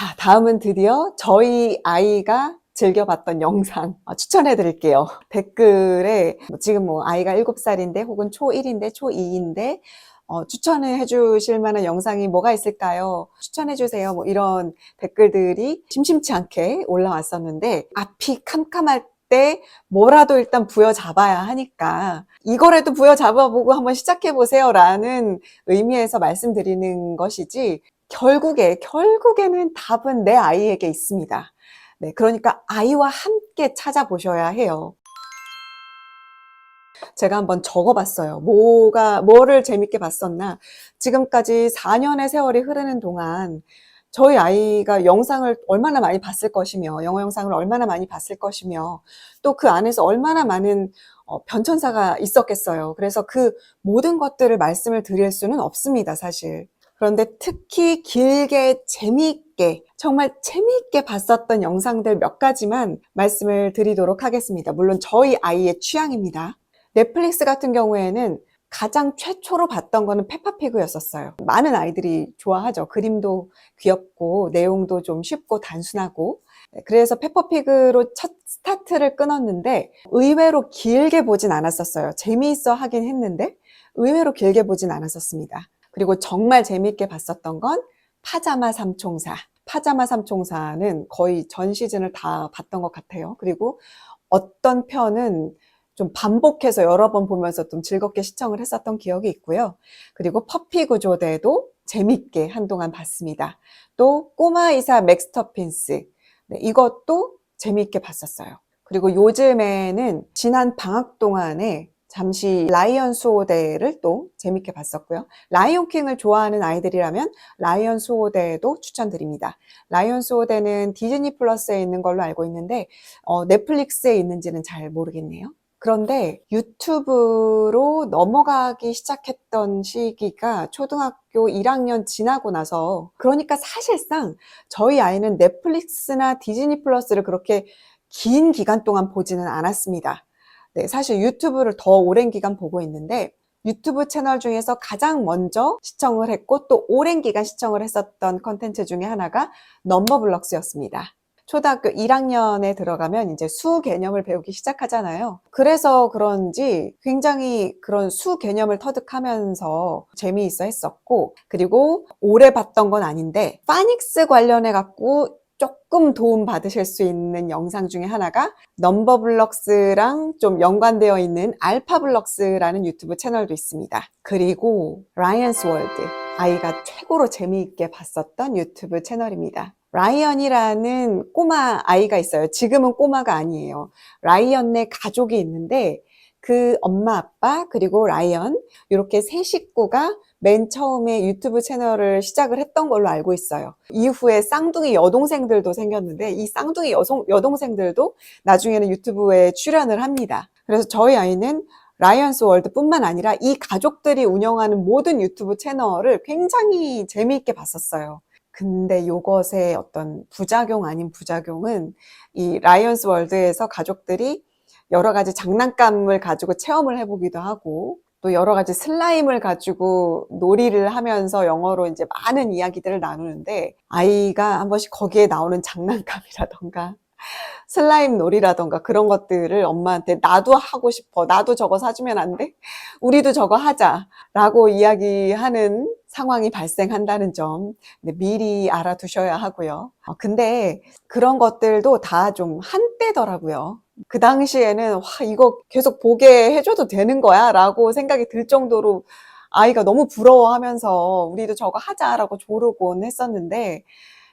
자, 다음은 드디어 저희 아이가 즐겨봤던 영상 어, 추천해 드릴게요. 댓글에 뭐 지금 뭐 아이가 7살인데 혹은 초1인데 초2인데 어, 추천을 해주실 만한 영상이 뭐가 있을까요? 추천해 주세요. 뭐 이런 댓글들이 심심치 않게 올라왔었는데 앞이 캄캄할 때 뭐라도 일단 부여잡아야 하니까 이거라도 부여잡아보고 한번 시작해 보세요 라는 의미에서 말씀드리는 것이지 결국에 결국에는 답은 내 아이에게 있습니다. 네, 그러니까 아이와 함께 찾아보셔야 해요. 제가 한번 적어봤어요. 뭐가, 뭐를 재밌게 봤었나. 지금까지 4년의 세월이 흐르는 동안 저희 아이가 영상을 얼마나 많이 봤을 것이며, 영어 영상을 얼마나 많이 봤을 것이며, 또 그 안에서 얼마나 많은 어, 변천사가 있었겠어요. 그래서 그 모든 것들을 말씀을 드릴 수는 없습니다, 사실. 그런데 특히 길게 재미있게 정말 재미있게 봤었던 영상들 몇 가지만 말씀을 드리도록 하겠습니다. 물론 저희 아이의 취향입니다. 넷플릭스 같은 경우에는 가장 최초로 봤던 거는 페파피그였었어요. 많은 아이들이 좋아하죠. 그림도 귀엽고 내용도 좀 쉽고 단순하고 네, 그래서 페퍼피그로 첫 스타트를 끊었는데 의외로 길게 보진 않았었어요. 재미있어 하긴 했는데 의외로 길게 보진 않았었습니다. 그리고 정말 재미있게 봤었던 건 파자마 삼총사. 파자마 삼총사는 거의 전 시즌을 다 봤던 것 같아요. 그리고 어떤 편은 좀 반복해서 여러 번 보면서 좀 즐겁게 시청을 했었던 기억이 있고요. 그리고 퍼피 구조대도 재밌게 한동안 봤습니다. 또 꼬마 이사 맥스터핀스. 네, 이것도 재미있게 봤었어요. 그리고 요즘에는 지난 방학 동안에 잠시 라이언 수호대를 또 재밌게 봤었고요. 라이온 킹을 좋아하는 아이들이라면 라이언 수호대도 추천드립니다. 라이언 수호대는 디즈니 플러스에 있는 걸로 알고 있는데 어, 넷플릭스에 있는지는 잘 모르겠네요. 그런데 유튜브로 넘어가기 시작했던 시기가 초등학교 1학년 지나고 나서 그러니까 사실상 저희 아이는 넷플릭스나 디즈니 플러스를 그렇게 긴 기간 동안 보지는 않았습니다. 네, 사실 유튜브를 더 오랜 기간 보고 있는데 유튜브 채널 중에서 가장 먼저 시청을 했고 또 오랜 기간 시청을 했었던 컨텐츠 중에 하나가 넘버블럭스였습니다. 초등학교 1학년에 들어가면 이제 수 개념을 배우기 시작하잖아요. 그래서 그런지 굉장히 그런 수 개념을 터득하면서 재미있어 했었고, 그리고 오래 봤던 건 아닌데, 파닉스 관련해 갖고 조금 도움 받으실 수 있는 영상 중에 하나가 넘버블럭스랑 좀 연관되어 있는 알파블럭스라는 유튜브 채널도 있습니다. 그리고 라이언스 월드 아이가 최고로 재미있게 봤었던 유튜브 채널입니다. 라이언이라는 꼬마 아이가 있어요. 지금은 꼬마가 아니에요. 라이언의 가족이 있는데 그 엄마 아빠 그리고 라이언 이렇게 세 식구가 맨 처음에 유튜브 채널을 시작을 했던 걸로 알고 있어요. 이후에 쌍둥이 여동생들도 생겼는데 이 쌍둥이 여성, 여동생들도 나중에는 유튜브에 출연을 합니다. 그래서 저희 아이는 라이언스 월드뿐만 아니라 이 가족들이 운영하는 모든 유튜브 채널을 굉장히 재미있게 봤었어요. 근데 요것의 어떤 부작용 아닌 부작용은 이 라이언스 월드에서 가족들이 여러 가지 장난감을 가지고 체험을 해보기도 하고 또 여러 가지 슬라임을 가지고 놀이를 하면서 영어로 이제 많은 이야기들을 나누는데 아이가 한 번씩 거기에 나오는 장난감이라던가 슬라임 놀이라던가 그런 것들을 엄마한테 나도 하고 싶어. 나도 저거 사주면 안 돼? 우리도 저거 하자. 라고 이야기하는 상황이 발생한다는 점 미리 알아두셔야 하고요. 어, 근데 그런 것들도 다 좀 한때더라고요. 그 당시에는 와 이거 계속 보게 해줘도 되는 거야 라고 생각이 들 정도로 아이가 너무 부러워하면서 우리도 저거 하자라고 조르곤 했었는데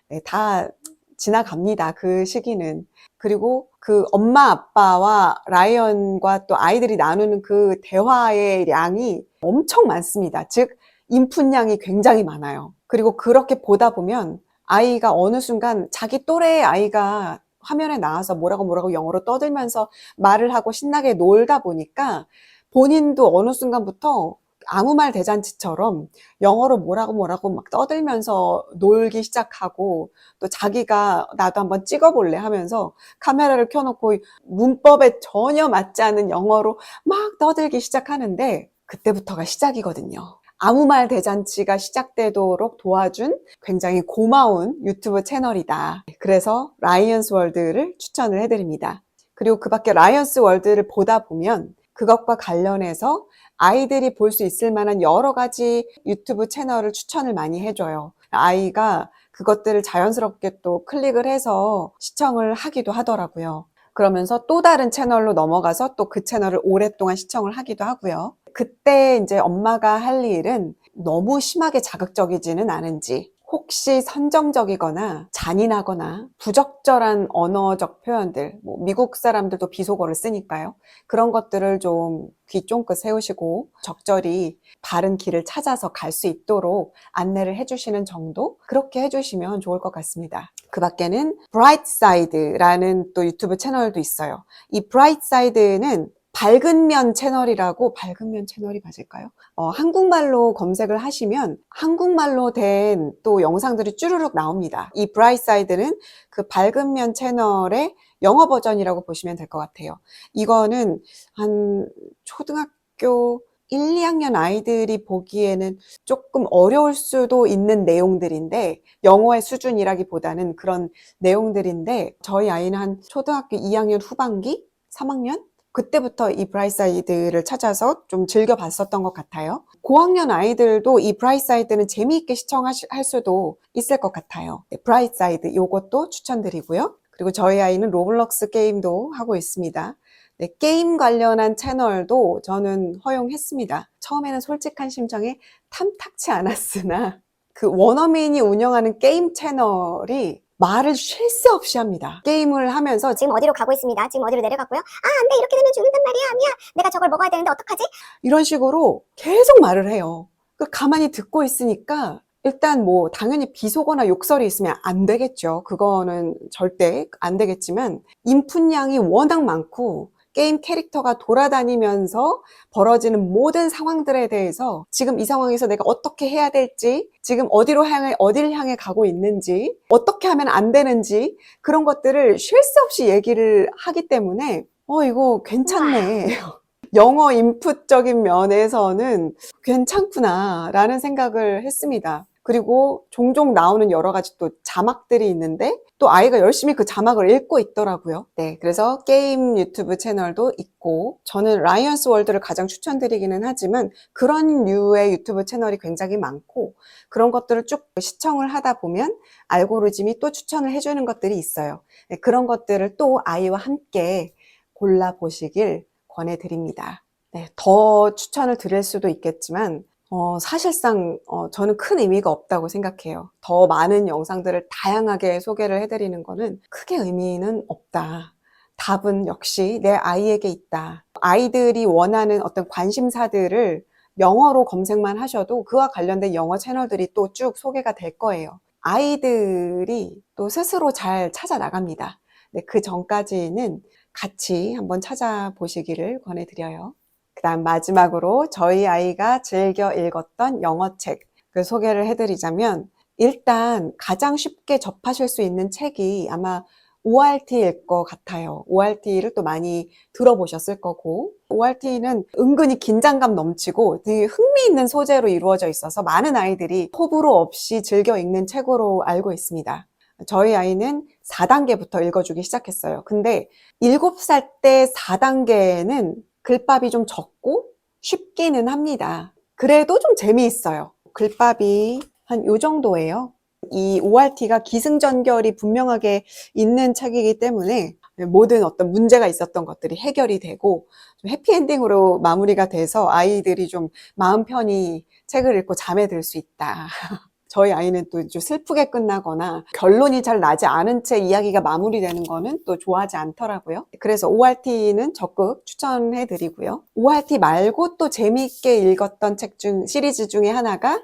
네, 다 지나갑니다. 그 시기는. 그리고 그 엄마 아빠와 라이언과 또 아이들이 나누는 그 대화의 양이 엄청 많습니다. 즉 인풋량이 굉장히 많아요. 그리고 그렇게 보다 보면 아이가 어느 순간 자기 또래의 아이가 화면에 나와서 뭐라고 뭐라고 영어로 떠들면서 말을 하고 신나게 놀다 보니까 본인도 어느 순간부터 아무 말 대잔치처럼 영어로 뭐라고 뭐라고 막 떠들면서 놀기 시작하고 또 자기가 나도 한번 찍어볼래 하면서 카메라를 켜놓고 문법에 전혀 맞지 않는 영어로 막 떠들기 시작하는데 그때부터가 시작이거든요. 아무 말 대잔치가 시작되도록 도와준 굉장히 고마운 유튜브 채널이다. 그래서 라이언스 월드를 추천을 해드립니다. 그리고 그 밖에 라이언스 월드를 보다 보면 그것과 관련해서 아이들이 볼 수 있을 만한 여러 가지 유튜브 채널을 추천을 많이 해줘요. 아이가 그것들을 자연스럽게 또 클릭을 해서 시청을 하기도 하더라고요. 그러면서 또 다른 채널로 넘어가서 또 그 채널을 오랫동안 시청을 하기도 하고요. 그때 이제 엄마가 할 일은 너무 심하게 자극적이지는 않은지 혹시 선정적이거나 잔인하거나 부적절한 언어적 표현들, 뭐 미국 사람들도 비속어를 쓰니까요. 그런 것들을 좀 귀 쫑긋 세우시고 적절히 바른 길을 찾아서 갈 수 있도록 안내를 해주시는 정도? 그렇게 해주시면 좋을 것 같습니다. 그 밖에는 브라이트사이드라는 또 유튜브 채널도 있어요. 이 브라이트사이드는 밝은 면 채널이라고 밝은 면 채널이 맞을까요? 어, 한국말로 검색을 하시면 한국말로 된 또 영상들이 쭈루룩 나옵니다. 이 브라이트사이드는 그 밝은 면 채널의 영어 버전이라고 보시면 될 것 같아요. 이거는 한 초등학교 1, 2학년 아이들이 보기에는 조금 어려울 수도 있는 내용들인데 영어의 수준이라기보다는 그런 내용들인데 저희 아이는 한 초등학교 2학년 후반기, 3학년 그때부터 이 브라이사이드를 찾아서 좀 즐겨 봤었던 것 같아요. 고학년 아이들도 이 브라이사이드는 재미있게 시청할 수도 있을 것 같아요. 네, 브라이사이드 요것도 추천드리고요. 그리고 저희 아이는 로블록스 게임도 하고 있습니다. 네, 게임 관련한 채널도 저는 허용했습니다. 처음에는 솔직한 심정에 탐탁치 않았으나 그 원어민이 운영하는 게임 채널이 말을 쉴 새 없이 합니다. 게임을 하면서 지금 어디로 가고 있습니다. 지금 어디로 내려갔고요. 아, 안 돼. 이렇게 되면 죽는단 말이야. 아니야. 내가 저걸 먹어야 되는데 어떡하지? 이런 식으로 계속 말을 해요. 그 가만히 듣고 있으니까 일단 뭐 당연히 비속어나 욕설이 있으면 안 되겠죠. 그거는 절대 안 되겠지만 인풋량이 워낙 많고 게임 캐릭터가 돌아다니면서 벌어지는 모든 상황들에 대해서 지금 이 상황에서 내가 어떻게 해야 될지, 지금 어디로 향해, 어디를 향해 가고 있는지, 어떻게 하면 안 되는지, 그런 것들을 쉴 새 없이 얘기를 하기 때문에, 어, 이거 괜찮네. 영어 인풋적인 면에서는 괜찮구나라는 생각을 했습니다. 그리고 종종 나오는 여러 가지 또 자막들이 있는데 또 아이가 열심히 그 자막을 읽고 있더라고요. 네, 그래서 게임 유튜브 채널도 있고 저는 라이언스 월드를 가장 추천드리기는 하지만 그런 류의 유튜브 채널이 굉장히 많고 그런 것들을 쭉 시청을 하다 보면 알고리즘이 또 추천을 해주는 것들이 있어요. 네, 그런 것들을 또 아이와 함께 골라보시길 권해드립니다. 네, 더 추천을 드릴 수도 있겠지만 어, 사실상 어, 저는 큰 의미가 없다고 생각해요. 더 많은 영상들을 다양하게 소개를 해드리는 거는 크게 의미는 없다. 답은 역시 내 아이에게 있다. 아이들이 원하는 어떤 관심사들을 영어로 검색만 하셔도 그와 관련된 영어 채널들이 또 쭉 소개가 될 거예요. 아이들이 또 스스로 잘 찾아 나갑니다. 네, 그 전까지는 같이 한번 찾아보시기를 권해드려요. 그 다음 마지막으로 저희 아이가 즐겨 읽었던 영어책 그 소개를 해드리자면 일단 가장 쉽게 접하실 수 있는 책이 아마 ORT일 것 같아요. ORT를 또 많이 들어보셨을 거고 ORT는 은근히 긴장감 넘치고 되게 흥미있는 소재로 이루어져 있어서 많은 아이들이 호불호 없이 즐겨 읽는 책으로 알고 있습니다. 저희 아이는 4단계부터 읽어주기 시작했어요. 근데 7살 때 4단계는 글밥이 좀 적고 쉽기는 합니다. 그래도 좀 재미있어요. 글밥이 한 요 정도예요. 이 ORT가 기승전결이 분명하게 있는 책이기 때문에 모든 어떤 문제가 있었던 것들이 해결이 되고 좀 해피엔딩으로 마무리가 돼서 아이들이 좀 마음 편히 책을 읽고 잠에 들 수 있다. 저희 아이는 또좀 슬프게 끝나거나 결론이 잘 나지 않은 채 이야기가 마무리되는 거는 또 좋아하지 않더라고요. 그래서 ORT는 적극 추천해 드리고요. ORT 말고 또 재미있게 읽었던 책 중 시리즈 중에 하나가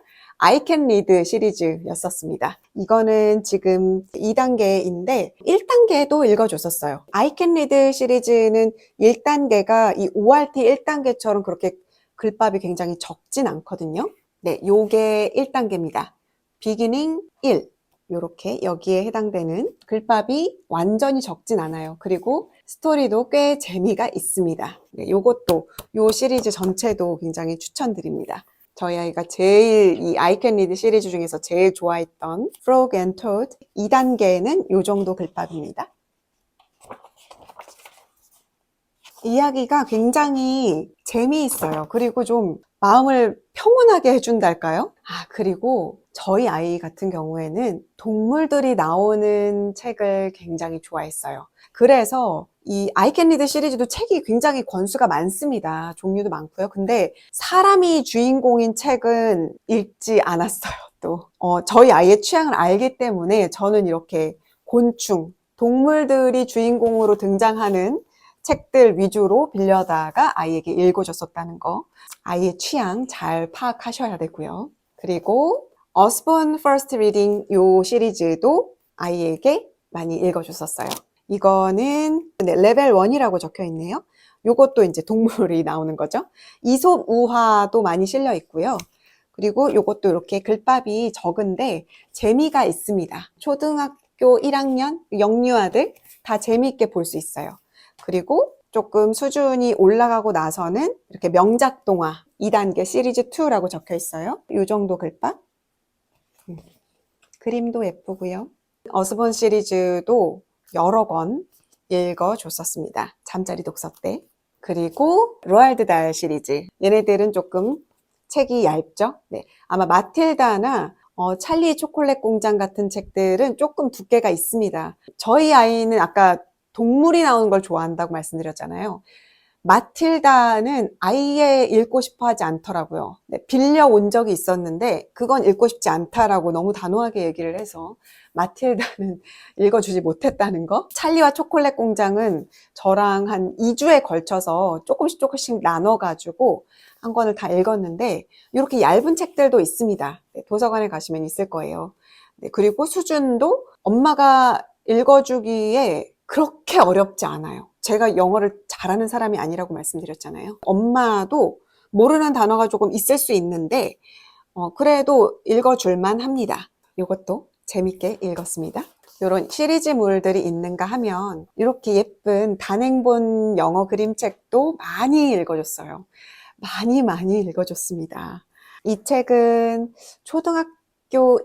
can read 시리즈였었습니다. 이거는 지금 2단계인데 1단계도 읽어줬었어요. Can read 시리즈는 1단계가 이 ORT 1단계처럼 그렇게 글밥이 굉장히 적진 않거든요. 네, 요게 1단계입니다. 비기닝 1. 요렇게 여기에 해당되는 글밥이 완전히 적진 않아요. 그리고 스토리도 꽤 재미가 있습니다. 네, 요것도 요 시리즈 전체도 굉장히 추천드립니다. 저희 아이가 제일 이 Can Read 시리즈 중에서 제일 좋아했던 Frog and Toad 2단계는 요 정도 글밥입니다. 이야기가 굉장히 재미있어요. 그리고 좀 마음을 평온하게 해준달까요? 아, 그리고 저희 아이 같은 경우에는 동물들이 나오는 책을 굉장히 좋아했어요. 그래서 이 아이캔리드 시리즈도 책이 굉장히 권수가 많습니다. 종류도 많고요. 근데 사람이 주인공인 책은 읽지 않았어요. 또 어, 저희 아이의 취향을 알기 때문에 저는 이렇게 곤충, 동물들이 주인공으로 등장하는 책들 위주로 빌려다가 아이에게 읽어줬었다는 거. 아이의 취향 잘 파악하셔야 되고요. 그리고 Osborne First Reading 요 시리즈도 아이에게 많이 읽어줬었어요. 이거는 네, 레벨 1이라고 적혀 있네요. 요것도 이제 동물이 나오는 거죠. 이솝 우화도 많이 실려 있고요. 그리고 요것도 이렇게 글밥이 적은데 재미가 있습니다. 초등학교 1학년 영유아들 다 재미있게 볼 수 있어요. 그리고 조금 수준이 올라가고 나서는 이렇게 명작 동화 2단계 시리즈 2라고 적혀 있어요. 이 정도 글밥. 음. 그림도 예쁘고요. 어스본 시리즈도 여러 권 읽어줬었습니다. 잠자리 독서 때. 그리고 로알드 달 시리즈. 얘네들은 조금 책이 얇죠? 네. 아마 마틸다나 어, 찰리 초콜릿 공장 같은 책들은 조금 두께가 있습니다. 저희 아이는 아까 동물이 나오는 걸 좋아한다고 말씀드렸잖아요. 마틸다는 아예 읽고 싶어 하지 않더라고요. 네, 빌려온 적이 있었는데 그건 읽고 싶지 않다라고 너무 단호하게 얘기를 해서 마틸다는 읽어주지 못했다는 거. 찰리와 초콜릿 공장은 저랑 한 2주에 걸쳐서 조금씩 조금씩 나눠가지고 한 권을 다 읽었는데 이렇게 얇은 책들도 있습니다. 네, 도서관에 가시면 있을 거예요. 네, 그리고 수준도 엄마가 읽어주기에 그렇게 어렵지 않아요. 제가 영어를 잘하는 사람이 아니라고 말씀드렸잖아요. 엄마도 모르는 단어가 조금 있을 수 있는데, 어, 그래도 읽어줄만 합니다. 이것도 재밌게 읽었습니다. 이런 시리즈물들이 있는가 하면 이렇게 예쁜 단행본 영어 그림책도 많이 읽어줬어요. 많이 많이 읽어줬습니다. 이 책은 초등학교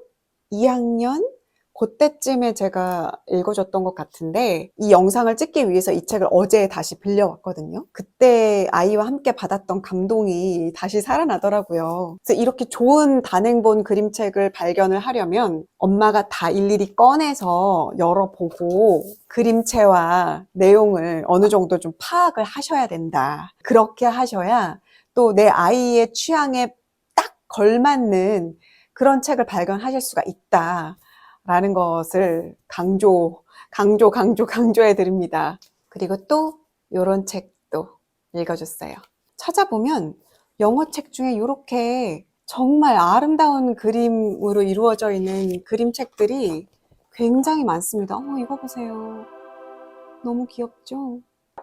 2학년 그때쯤에 제가 읽어줬던 것 같은데 이 영상을 찍기 위해서 이 책을 어제 다시 빌려왔거든요. 그때 아이와 함께 받았던 감동이 다시 살아나더라고요. 그래서 이렇게 좋은 단행본 그림책을 발견을 하려면 엄마가 다 일일이 꺼내서 열어보고 그림체와 내용을 어느 정도 좀 파악을 하셔야 된다. 그렇게 하셔야 또 내 아이의 취향에 딱 걸맞는 그런 책을 발견하실 수가 있다. 라는 것을 강조, 강조, 강조, 강조해 드립니다. 그리고 또 이런 책도 읽어줬어요. 찾아보면 영어 책 중에 이렇게 정말 아름다운 그림으로 이루어져 있는 그림책들이 굉장히 많습니다. 어머, 이거 보세요. 너무 귀엽죠?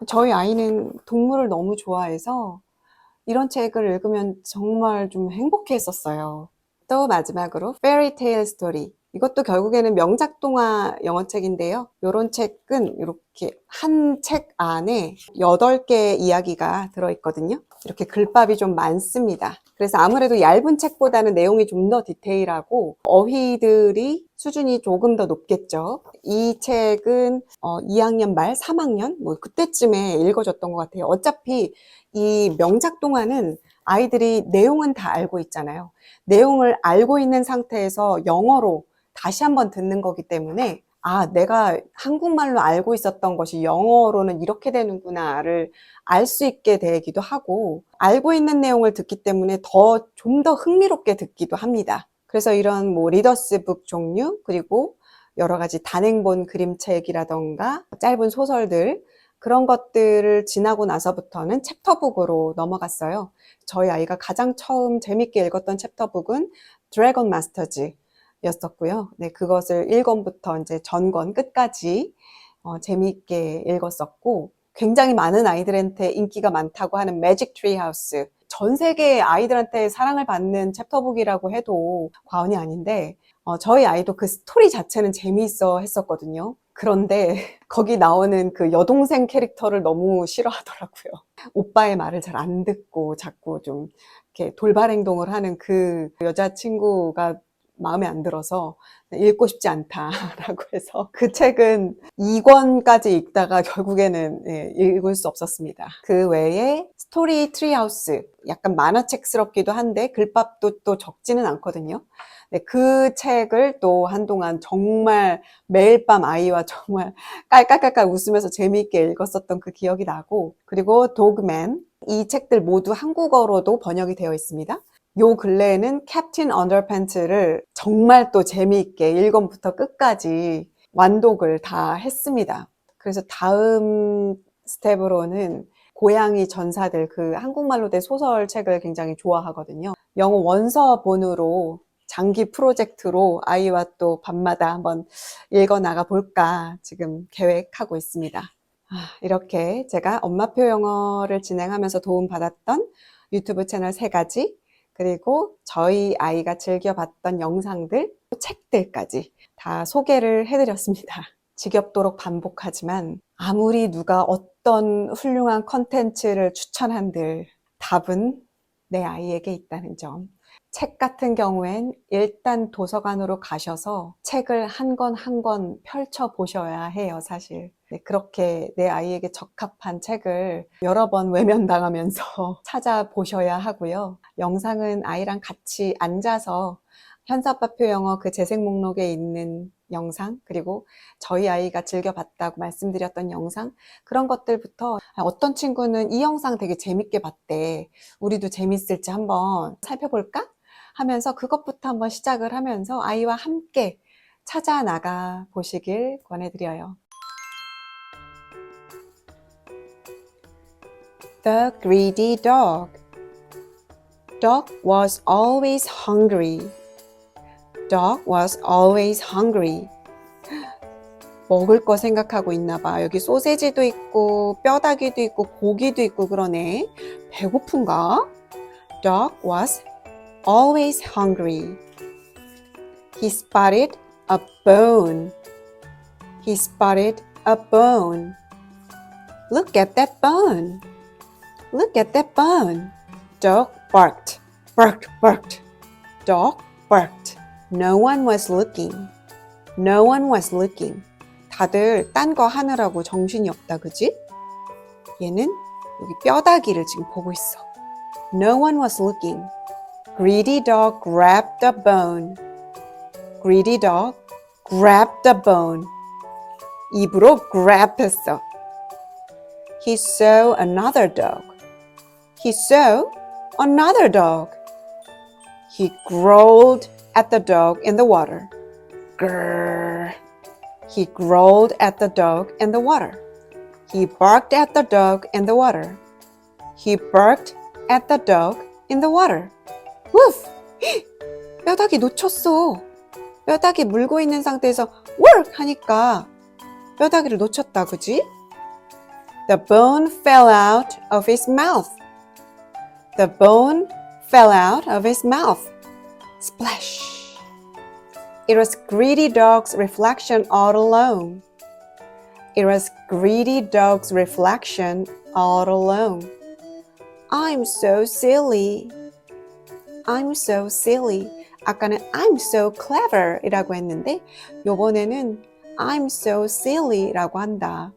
저희 아이는 동물을 너무 좋아해서 이런 책을 읽으면 정말 좀 행복해 했었어요. 또 마지막으로 Tale Story. 이것도 결국에는 명작 동화 영어책인데요. 이런 책은 이렇게 한 책 안에 8개의 이야기가 들어있거든요. 이렇게 글밥이 좀 많습니다. 그래서 아무래도 얇은 책보다는 내용이 좀 더 디테일하고 어휘들이 수준이 조금 더 높겠죠. 이 책은 어, 2학년 말, 3학년 뭐 그때쯤에 읽어줬던 것 같아요. 어차피 이 명작 동화는 아이들이 내용은 다 알고 있잖아요. 내용을 알고 있는 상태에서 영어로 다시 한번 듣는 거기 때문에 아, 내가 한국말로 알고 있었던 것이 영어로는 이렇게 되는구나를 알 수 있게 되기도 하고 알고 있는 내용을 듣기 때문에 더 좀 더 흥미롭게 듣기도 합니다. 그래서 이런 뭐 리더스북 종류 그리고 여러 가지 단행본 그림책이라던가 짧은 소설들 그런 것들을 지나고 나서부터는 챕터북으로 넘어갔어요. 저희 아이가 가장 처음 재밌게 읽었던 챕터북은 드래곤 마스터즈 였었고요. 네, 그것을 1권부터 이제 전권 끝까지 어, 재미있게 읽었었고, 굉장히 많은 아이들한테 인기가 많다고 하는 매직 트리 하우스. 전 세계 아이들한테 사랑을 받는 챕터북이라고 해도 과언이 아닌데, 어, 저희 아이도 그 스토리 자체는 재미있어 했었거든요. 그런데 거기 나오는 그 여동생 캐릭터를 너무 싫어하더라고요. 오빠의 말을 잘 안 듣고 자꾸 좀 이렇게 돌발 행동을 하는 그 여자친구가 마음에 안 들어서 읽고 싶지 않다라고 해서 그 책은 2권까지 읽다가 결국에는 예, 읽을 수 없었습니다. 그 외에 스토리 트리하우스 약간 만화책스럽기도 한데 글밥도 또 적지는 않거든요. 네, 그 책을 또 한동안 정말 매일 밤 아이와 정말 깔깔깔깔 웃으면서 재미있게 읽었었던 그 기억이 나고 그리고 도그맨 이 책들 모두 한국어로도 번역이 되어 있습니다. 요 근래에는 캡틴 언더팬츠를 정말 또 재미있게 1권부터 끝까지 완독을 다 했습니다. 그래서 다음 스텝으로는 고양이 전사들 그 한국말로 된 소설책을 굉장히 좋아하거든요. 영어 원서본으로 장기 프로젝트로 아이와 또 밤마다 한번 읽어 나가 볼까 지금 계획하고 있습니다. 아, 이렇게 제가 엄마표 영어를 진행하면서 도움받았던 유튜브 채널 세 가지, 그리고 저희 아이가 즐겨봤던 영상들, 책들까지 다 소개를 해드렸습니다. 지겹도록 반복하지만 아무리 누가 어떤 훌륭한 컨텐츠를 추천한들 답은 내 아이에게 있다는 점. 책 같은 경우엔 일단 도서관으로 가셔서 책을 한 권 한 권 펼쳐 보셔야 해요, 사실. 네, 그렇게 내 아이에게 적합한 책을 여러 번 외면당하면서 찾아보셔야 하고요. 영상은 아이랑 같이 앉아서 현사빠표 영어 그 재생 목록에 있는 영상, 그리고 저희 아이가 즐겨봤다고 말씀드렸던 영상, 그런 것들부터 아, 어떤 친구는 이 영상 되게 재밌게 봤대. 우리도 재밌을지 한번 살펴볼까? 하면서 그것부터 한번 시작을 하면서 아이와 함께 찾아 나가 보시길 권해드려요. The greedy dog. Dog was always hungry. Dog was always hungry. 먹을 거 생각하고 있나 봐. 여기 소세지도 있고 뼈다귀도 있고 고기도 있고 그러네. 배고픈가? Dog was always hungry. He spotted a bone. He spotted a bone. Look at that bone. Look at that bone. Dog barked. Barked, barked. Dog barked. No one was looking. No one was looking. 다들 딴 거 하느라고 정신이 없다, 그지? 얘는 여기 뼈다귀를 지금 보고 있어. No one was looking. Greedy dog grabbed the bone. Greedy dog grabbed the bone. 입으로 grab 했어. He saw another dog. He saw another dog. He growled at the dog in the water. Grrr. He growled at the dog in the water. He barked at the dog in the water. He barked at the dog in the water. Woof! 뼈다귀 놓쳤어. 뼈다귀 물고 있는 상태에서 work 하니까 뼈다귀를 놓쳤다, 그지? The bone fell out of his mouth. The bone fell out of his mouth. Splash! It was Greedy Dog's reflection all alone. It was Greedy Dog's reflection all alone. I'm so silly. I'm so silly. 아까는 I'm so clever 이라고 했는데, 요번에는 I'm so silly 라고 한다.